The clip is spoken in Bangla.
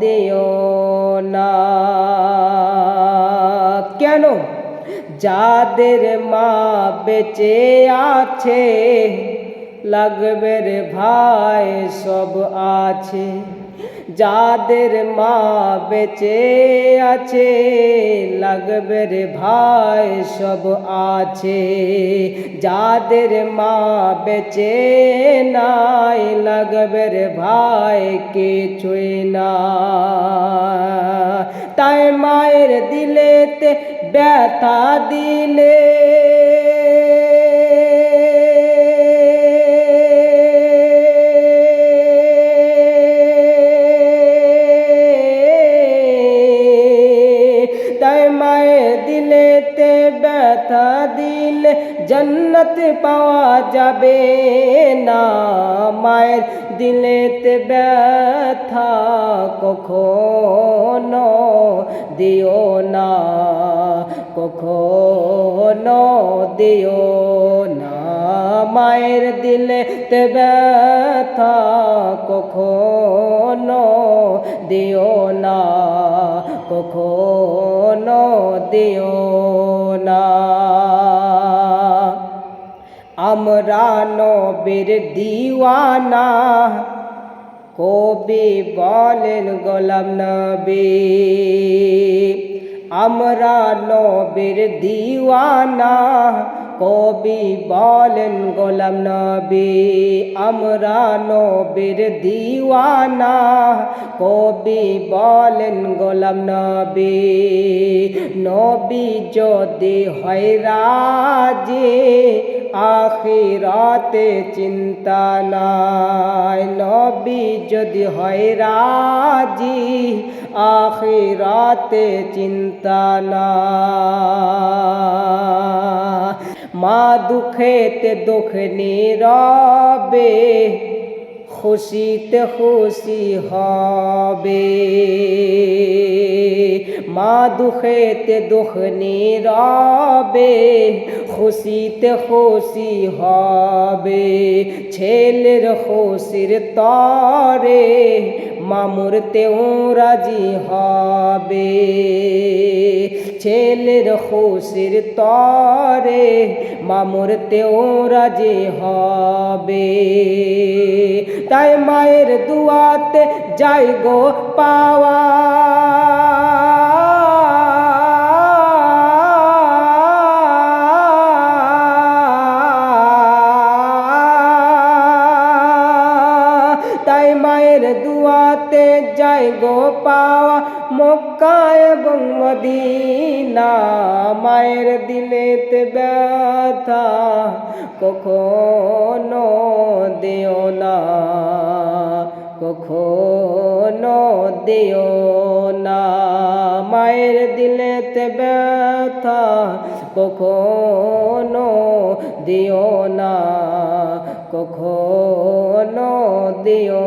দিও না। কেন? যাদের মা বেঁচে আছে লাগবে ভাই সব আছে। যাদের মা বেঁচে আছে, লাগবে রে ভাই সব আছে। যাদের মা বেঁচে নাই, লাগবে রে ভাই কিছুই না। তাই মায়ের দিলেতে ব্যথা দিলে জন্নত পাওয়া যাবে না। মায়ের দিলেতে ব্যথা কখনো দিও না, কখনো দিও না। মায়ের দিলেতে ব্যথা কখনো দিও না, কখনো দিও আমরা নবীর দিওয়ানা। কবি বলেন, গোলাম নবী, আমরা নবীর দিওয়ানা। কবি বলেন, গোলাম নবী, আমরা নবীর দিওয়ানা। কবি বলেন, গোলাম নবী নবী যদি হয় রাজে আখিরাতে চিন্তা নাই। নবী যদি হয় রাজি, আখিরাতে চিন্তা না মা দুঃখেতে দুঃখ নীরবে, খুশিতে খুশি হবে। মা দুঃখেতে দুঃখ নীরবে, খুশিতে খুশি হবে। ছেলের খুশির তরে মামুরতেও রাজি হবে। ছেলের খুশির তরে মামুরতেও রাজি হবে। তাই মায়ের দুয়াতে যাই গো পাওয়া যাই গো পাওয়া মক্কা এবং মদিনা, মায়ের দিলেতে ব্যথা কখনো দিও না, কখনো দিও না। মায়ের দিলেতে ব্যথা কখনো দিও না, কখনো দিও